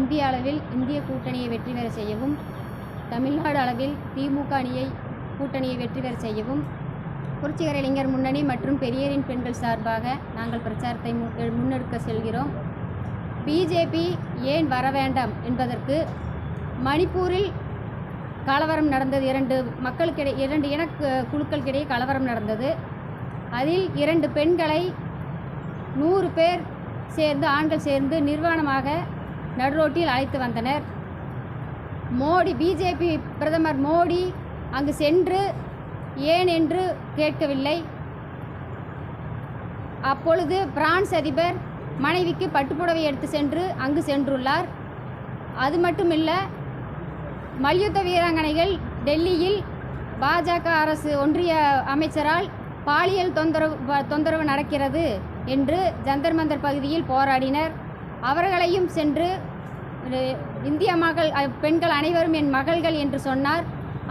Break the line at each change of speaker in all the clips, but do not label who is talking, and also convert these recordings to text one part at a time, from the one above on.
இந்திய அளவில் இந்திய கூட்டணியை வெற்றி பெற செய்யவும் தமிழ்நாடு அளவில் திமுக அணியை கூட்டணியை வெற்றி பெற செய்யவும் புரட்சிகர இளைஞர் முன்னணி மற்றும் பெரியரின் பெண்கள் சார்பாக நாங்கள் பிரச்சாரத்தை முன்னெடுக்க செல்கிறோம். பிஜேபி ஏன் வர வேண்டாம் என்பதற்கு மணிப்பூரில் கலவரம் நடந்தது. இரண்டு மக்களுக்கிடையே இரண்டு இன குழுக்களுக்கிடையே கலவரம் நடந்தது. அதில் இரண்டு பெண்களை நூறு பேர் சேர்ந்து ஆண்கள் சேர்ந்து நிர்வாணமாக நடுரோட்டில் அழைத்து வந்தனர். மோடி பிஜேபி பிரதமர் மோடி அங்கு சென்று ஏன் என்று கேட்கவில்லை. அப்பொழுது பிரான்ஸ் அதிபர் மனைவிக்கு பட்டுப்புடவை எடுத்து சென்று அங்கு சென்றுள்ளார். அது மட்டுமில்ல மல்யுத்த வீராங்கனைகள் டெல்லியில் பாஜக அரசு ஒன்றிய அமைச்சரால் பாலியல் தொந்தரவு தொந்தரவு நடக்கிறது என்று ஜந்தர் மந்தர் பகுதியில் போராடினர். அவர்களையும் சென்று இந்திய மகள் பெண்கள் அனைவரும் என் மகள்கள் என்று சொன்னார்.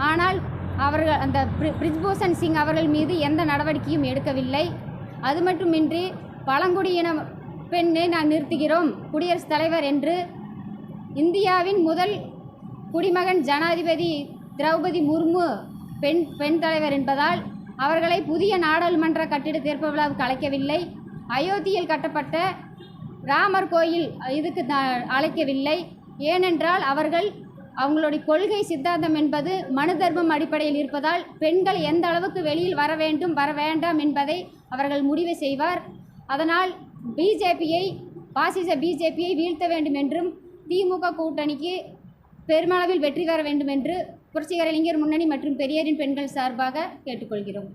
ஆனால் அவர்கள் அந்த பிரிஜ்பூஷன் சிங் அவர்கள் மீது எந்த நடவடிக்கையும் எடுக்கவில்லை. அது மட்டுமின்றி பழங்குடியின பெண்ணை நான் நிறுத்துகிறோம் குடியரசுத் தலைவர் என்று இந்தியாவின் முதல் குடிமகன் ஜனாதிபதி திரௌபதி முர்மு பெண் பெண் தலைவர் என்பதால் அவர்களை புதிய நாடாளுமன்ற கட்டிட திறப்பு விழாவுக்கு அழைக்கவில்லை. அயோத்தியில் கட்டப்பட்ட ராமர் கோயில் இதுக்கு த- அழைக்கவில்லை. ஏனென்றால் அவர்கள் அவங்களுடைய கொள்கை சித்தாந்தம் என்பது மனு தர்மம் அடிப்படையில் இருப்பதால் பெண்கள் எந்த அளவுக்கு வெளியில் வர வேண்டும் வர வேண்டாம் என்பதை அவர்கள் முடிவு செய்வார். அதனால் பிஜேபியை பாசிச பிஜேபியை வீழ்த்த வேண்டும் என்றும் திமுக கூட்டணிக்கு பெருமளவில் வெற்றி பெற வேண்டும் என்று புரட்சிகர இளைஞர் முன்னணி மற்றும் பெரியாரின் பெண்கள் சார்பாக கேட்டுக்கொள்கிறோம்.